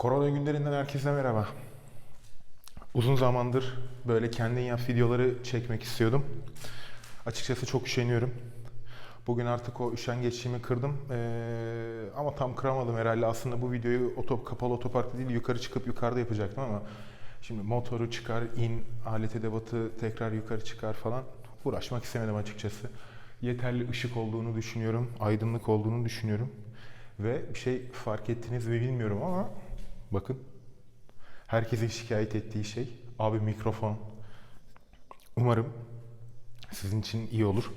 Korona günlerinden herkese merhaba. Uzun zamandır böyle kendin yap videoları çekmek istiyordum. Açıkçası çok üşeniyorum. Bugün artık o üşengeçliğimi kırdım. Ee, ama tam kıramadım herhalde. Aslında bu videoyu otop, kapalı otoparkta değil yukarı çıkıp yukarıda yapacaktım ama şimdi motoru çıkar, in, alet edevatı tekrar yukarı çıkar falan uğraşmak istemedim açıkçası. Yeterli ışık olduğunu düşünüyorum, aydınlık olduğunu düşünüyorum. Ve bir şey fark ettiniz mi bilmiyorum ama bakın herkesin şikayet ettiği şey abi mikrofon. Umarım sizin için iyi olur.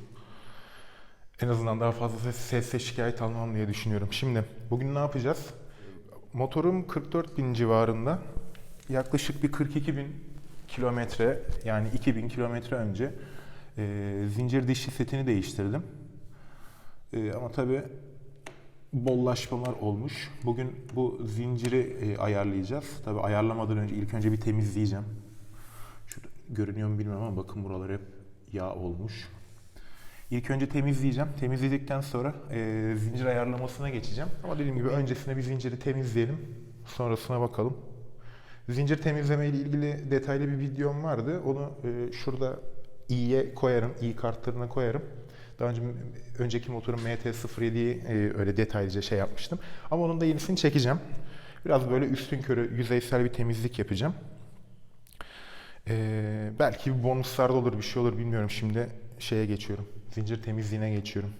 En azından daha fazla ses, sesle şikayet almam diye düşünüyorum. Şimdi bugün ne yapacağız? Motorum 44 bin civarında. Yaklaşık bir 42 bin kilometre yani 2000 kilometre önce e, zincir dişli setini değiştirdim. E, ama tabii bollaşmalar olmuş. Bugün bu zinciri e, ayarlayacağız. Tabii ayarlamadan önce ilk önce bir temizleyeceğim. Şurada görünüyor mu bilmiyorum ama bakın buralar hep yağ olmuş. İlk önce temizleyeceğim. Temizledikten sonra e, zincir ayarlamasına geçeceğim. Ama dediğim gibi öncesinde bir zinciri temizleyelim. Sonrasına bakalım. Zincir temizleme ile ilgili detaylı bir videom vardı. Onu e, şurada i'ye koyarım. i kartlarına koyarım. Daha önce önceki motorum MT-07'yi e, öyle detaylıca şey yapmıştım. Ama onun da yenisini çekeceğim. Biraz böyle üstün körü yüzeysel bir temizlik yapacağım. E, belki bir bonuslar da olur, bir şey olur bilmiyorum. Şimdi şeye geçiyorum. Zincir temizliğine geçiyorum.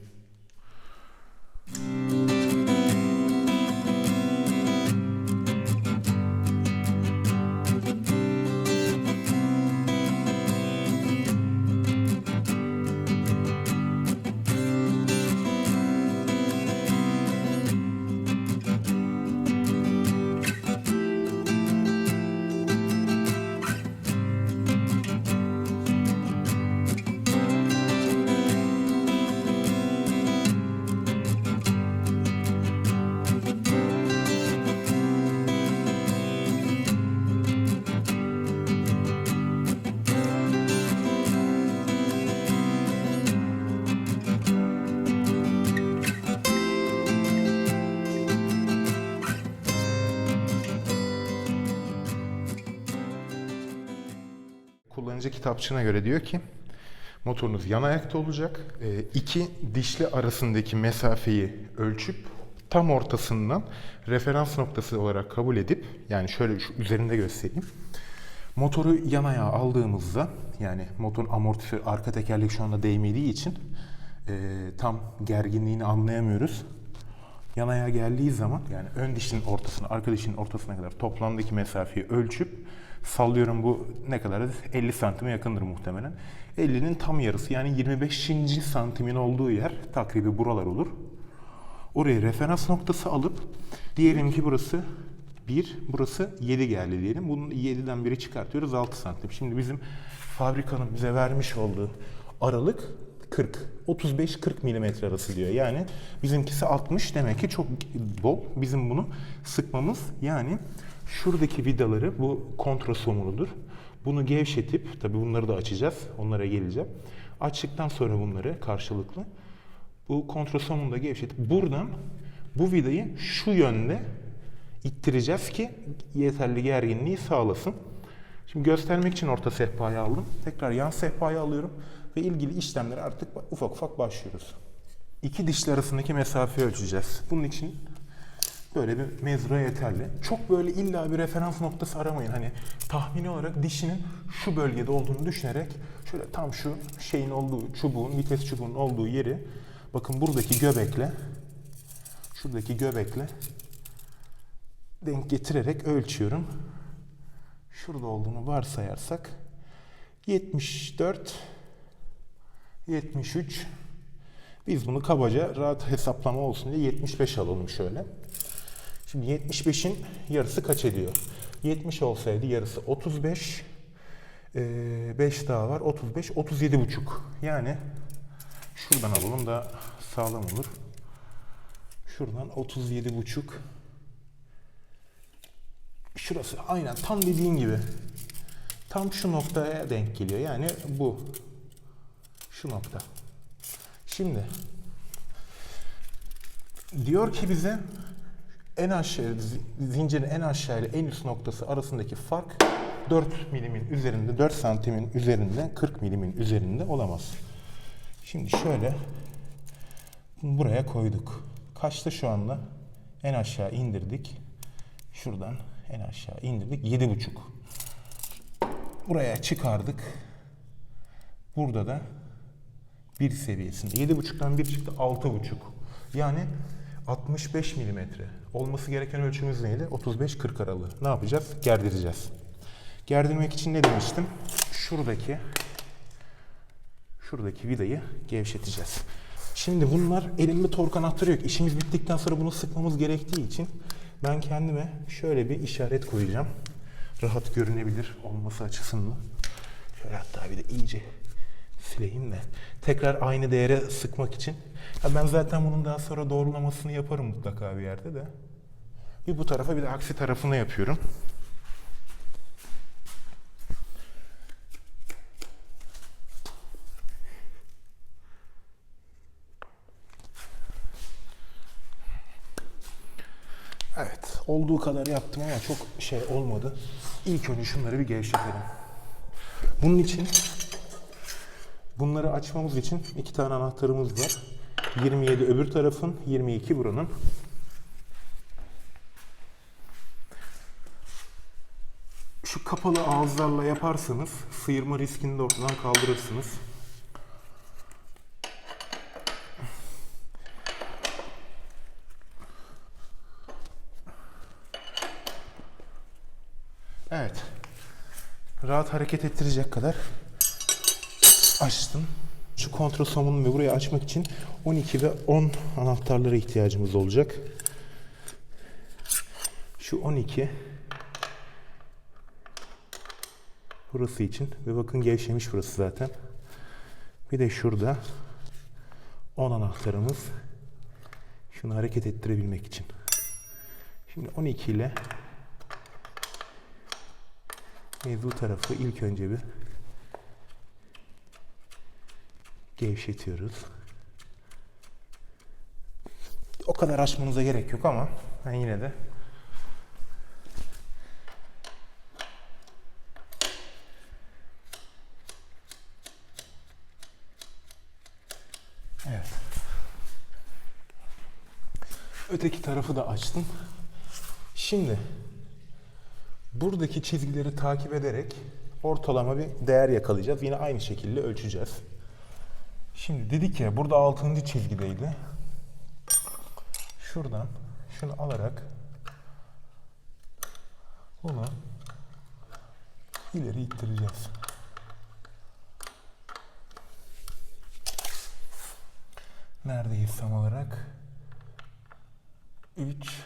Kullanıcı kitapçığına göre diyor ki motorunuz yan ayakta olacak. E, iki dişli arasındaki mesafeyi ölçüp tam ortasından referans noktası olarak kabul edip yani şöyle şu üzerinde göstereyim. Motoru yan ayağa aldığımızda yani motorun amortisör arka tekerlek şu anda değmediği için e, tam gerginliğini anlayamıyoruz. Yan ayağa geldiği zaman yani ön dişin ortasına, arka dişin ortasına kadar toplamdaki mesafeyi ölçüp sallıyorum bu ne kadar? 50 santime yakındır muhtemelen. 50'nin tam yarısı yani 25. santimin olduğu yer takribi buralar olur. Oraya referans noktası alıp diyelim ki burası 1, burası 7 geldi diyelim. Bunun 7'den biri çıkartıyoruz 6 santim. Şimdi bizim fabrikanın bize vermiş olduğu aralık 40. 35-40 milimetre arası diyor. Yani bizimkisi 60 demek ki çok bol. Bizim bunu sıkmamız yani şuradaki vidaları bu kontrasomuludur. Bunu gevşetip tabi bunları da açacağız. Onlara geleceğim. Açtıktan sonra bunları karşılıklı bu kontrasomunu da gevşetip buradan bu vidayı şu yönde ittireceğiz ki yeterli gerginliği sağlasın. Şimdi göstermek için orta sehpayı aldım. Tekrar yan sehpayı alıyorum ve ilgili işlemlere artık ufak ufak başlıyoruz. İki dişli arasındaki mesafeyi ölçeceğiz. Bunun için böyle bir mezra yeterli. Çok böyle illa bir referans noktası aramayın. Hani tahmini olarak dişinin şu bölgede olduğunu düşünerek şöyle tam şu şeyin olduğu çubuğun, vites çubuğunun olduğu yeri bakın buradaki göbekle şuradaki göbekle denk getirerek ölçüyorum. Şurada olduğunu varsayarsak 74 73 biz bunu kabaca rahat hesaplama olsun diye 75 alalım şöyle. Şimdi 75'in yarısı kaç ediyor? 70 olsaydı yarısı 35. 5 daha var. 35, 37 buçuk. Yani şuradan alalım da sağlam olur. Şuradan 37 buçuk. Şurası aynen tam dediğin gibi. Tam şu noktaya denk geliyor. Yani bu. Şu nokta. Şimdi diyor ki bize En aşağı, zi- zincirin en aşağı ile en üst noktası arasındaki fark 4 milimin üzerinde, 4 santimin üzerinde, 40 milimin üzerinde olamaz. Şimdi şöyle buraya koyduk. Kaçta şu anda? En aşağı indirdik. Şuradan en aşağı indirdik. 7,5. Buraya çıkardık. Burada da bir seviyesinde. 7,5'tan 1 çıktı 6,5. Yani 65 milimetre. Olması gereken ölçümüz neydi? 35-40 aralığı. Ne yapacağız? Gerdireceğiz. Gerdirmek için ne demiştim? Şuradaki şuradaki vidayı gevşeteceğiz. Şimdi bunlar elimde tork anahtarı yok. İşimiz bittikten sonra bunu sıkmamız gerektiği için ben kendime şöyle bir işaret koyacağım. Rahat görünebilir olması açısından. Şöyle hatta bir de iyice sileyim de tekrar aynı değere sıkmak için. Ya ben zaten bunun daha sonra doğrulamasını yaparım mutlaka bir yerde de. Bir bu tarafa bir de aksi tarafına yapıyorum. Evet, olduğu kadar yaptım ama çok şey olmadı. İlk önce şunları bir gevşetelim. Bunun için bunları açmamız için iki tane anahtarımız var. 27 öbür tarafın, 22 buranın. Şu kapalı ağızlarla yaparsanız sıyırma riskini de ortadan kaldırırsınız. Evet. Rahat hareket ettirecek kadar açtım. Şu kontrol somununu ve burayı açmak için 12 ve 10 anahtarlara ihtiyacımız olacak. Şu 12 burası için ve bakın gevşemiş burası zaten. Bir de şurada 10 anahtarımız şunu hareket ettirebilmek için. Şimdi 12 ile mevzu tarafı ilk önce bir gevşetiyoruz. O kadar açmanıza gerek yok ama ben yine de Evet. Öteki tarafı da açtım. Şimdi buradaki çizgileri takip ederek ortalama bir değer yakalayacağız. Yine aynı şekilde ölçeceğiz. Şimdi dedik ya burada 6. çizgideydi. Şuradan şunu alarak bunu ileri ittireceğiz. Neredeyiz tam olarak? 3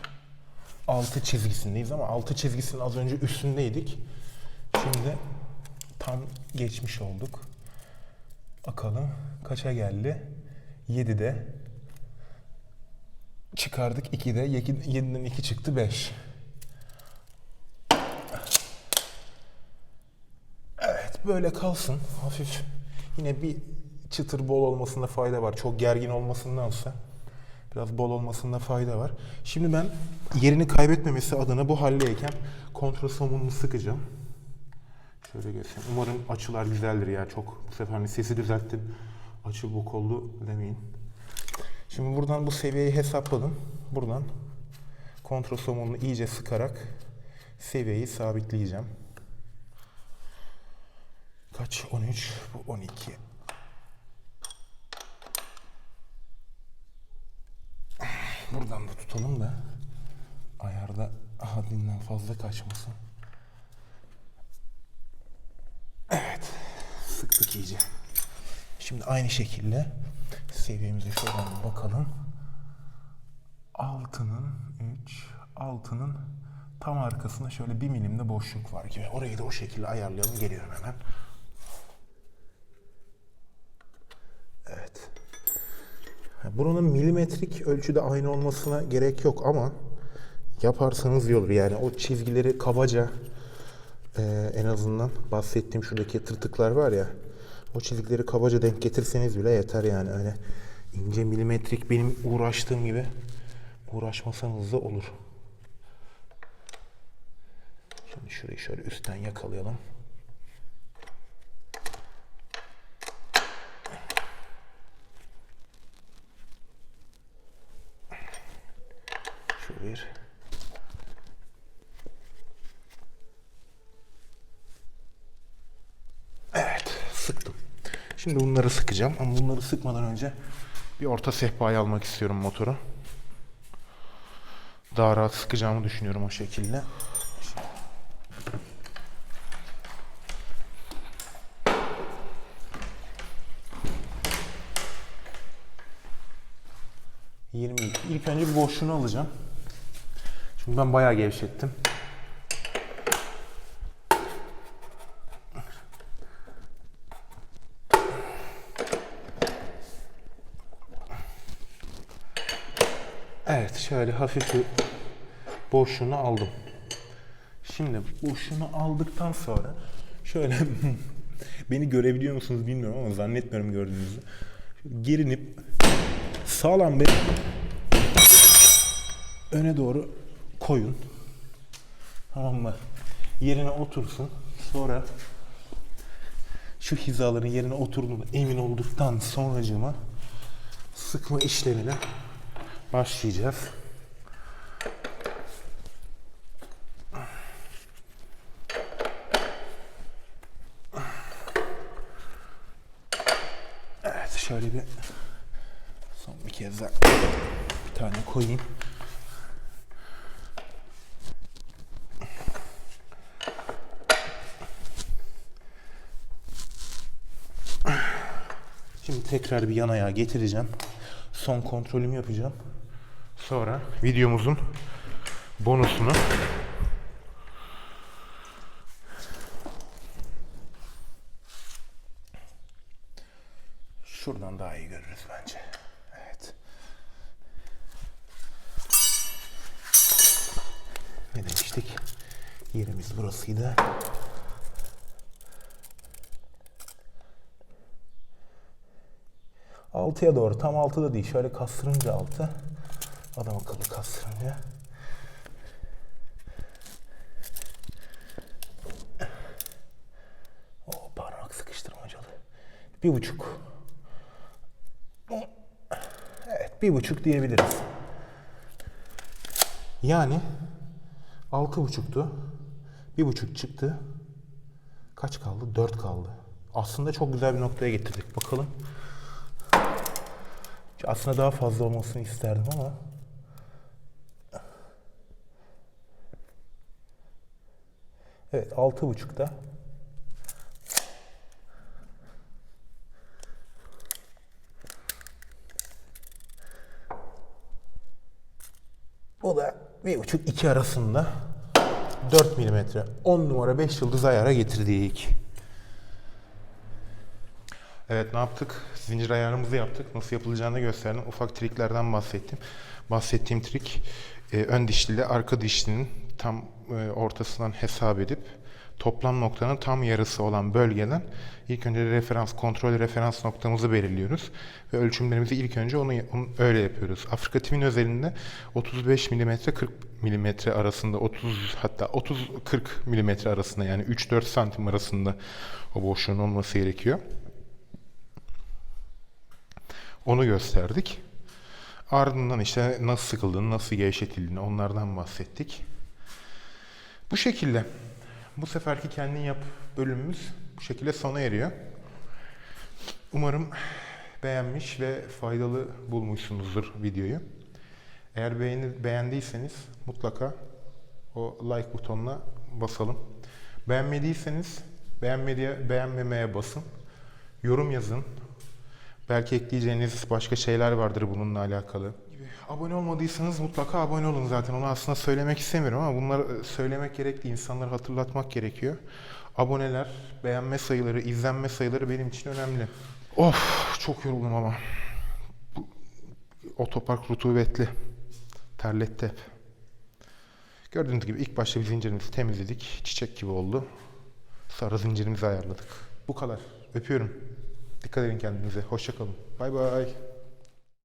6 çizgisindeyiz ama 6 çizgisinin az önce üstündeydik. Şimdi tam geçmiş olduk. Bakalım kaça geldi? 7'de. Çıkardık 2'de. 7'den 2 çıktı 5. Evet böyle kalsın. Hafif yine bir çıtır bol olmasında fayda var. Çok gergin olmasındansa biraz bol olmasında fayda var. Şimdi ben yerini kaybetmemesi adına bu haldeyken kontrol somununu sıkacağım. Şöyle göstereyim. Umarım açılar güzeldir ya. Çok bu sefer hani sesi düzelttim. Açı bok oldu demeyin. Şimdi buradan bu seviyeyi hesapladım. Buradan kontrol somununu iyice sıkarak seviyeyi sabitleyeceğim. Kaç? 13. Bu 12. Buradan da tutalım da ayarda haddinden fazla kaçmasın. Evet. Sıktık iyice. Şimdi aynı şekilde seviyemize şuradan bir bakalım. Altının 3, altının tam arkasında şöyle bir milimde boşluk var gibi. Orayı da o şekilde ayarlayalım. Geliyorum hemen. Evet. Buranın milimetrik ölçüde aynı olmasına gerek yok ama yaparsanız iyi olur. Yani o çizgileri kabaca e, en azından bahsettiğim şuradaki tırtıklar var ya o çizikleri kabaca denk getirseniz bile yeter yani. Öyle ince milimetrik benim uğraştığım gibi uğraşmasanız da olur. Şimdi şurayı şöyle üstten yakalayalım. Şimdi bunları sıkacağım ama bunları sıkmadan önce bir orta sehpayı almak istiyorum motoru. Daha rahat sıkacağımı düşünüyorum o şekilde. ...22. İlk önce boşluğunu alacağım. Çünkü ben bayağı gevşettim. Evet şöyle hafif bir boşluğunu aldım. Şimdi boşluğunu aldıktan sonra şöyle beni görebiliyor musunuz bilmiyorum ama zannetmiyorum gördüğünüzü. Gerinip sağlam bir öne doğru koyun. Tamam mı? Yerine otursun. Sonra şu hizaların yerine oturduğuna emin olduktan sonracığıma sıkma işlemine başlayacağız. Evet şöyle bir son bir kez daha bir tane koyayım. Şimdi tekrar bir yan ayağa getireceğim. Son kontrolümü yapacağım. Sonra videomuzun bonusunu şuradan daha iyi görürüz bence. Evet. Ne demiştik? Yerimiz burasıydı. Altıya doğru. Tam altıda değil. Şöyle kastırınca altı. Adam akıllı kastırınca. O parmak sıkıştırmacalı. Bir buçuk. Evet bir buçuk diyebiliriz. Yani altı buçuktu. Bir buçuk çıktı. Kaç kaldı? Dört kaldı. Aslında çok güzel bir noktaya getirdik. Bakalım. Aslında daha fazla olmasını isterdim ama Evet altı buçukta. O da bir buçuk iki arasında 4 milimetre 10 numara 5 yıldız ayara getirdik. Evet ne yaptık? Zincir ayarımızı yaptık. Nasıl yapılacağını gösterdim. Ufak triklerden bahsettim. Bahsettiğim trik e, ön dişli ile arka dişlinin tam ortasından hesap edip toplam noktanın tam yarısı olan bölgeden ilk önce referans, kontrol referans noktamızı belirliyoruz. Ve ölçümlerimizi ilk önce onu, onu öyle yapıyoruz. Afrika timin özelinde 35 mm 40 mm arasında 30 hatta 30-40 mm arasında yani 3-4 santim arasında o boşluğun olması gerekiyor. Onu gösterdik. Ardından işte nasıl sıkıldığını, nasıl gevşetildiğini onlardan bahsettik. Bu şekilde. Bu seferki kendin yap bölümümüz bu şekilde sona eriyor. Umarım beğenmiş ve faydalı bulmuşsunuzdur videoyu. Eğer beğeni, beğendiyseniz mutlaka o like butonuna basalım. Beğenmediyseniz beğenmediye, beğenmemeye basın. Yorum yazın. Belki ekleyeceğiniz başka şeyler vardır bununla alakalı. Abone olmadıysanız mutlaka abone olun zaten. Onu aslında söylemek istemiyorum ama bunları söylemek gerekli. İnsanları hatırlatmak gerekiyor. Aboneler, beğenme sayıları, izlenme sayıları benim için önemli. Of çok yoruldum ama. Bu, otopark rutubetli. Terletti hep. Gördüğünüz gibi ilk başta bir zincirimizi temizledik. Çiçek gibi oldu. Sonra zincirimizi ayarladık. Bu kadar. Öpüyorum. Dikkat edin kendinize. Hoşçakalın. Bay bay.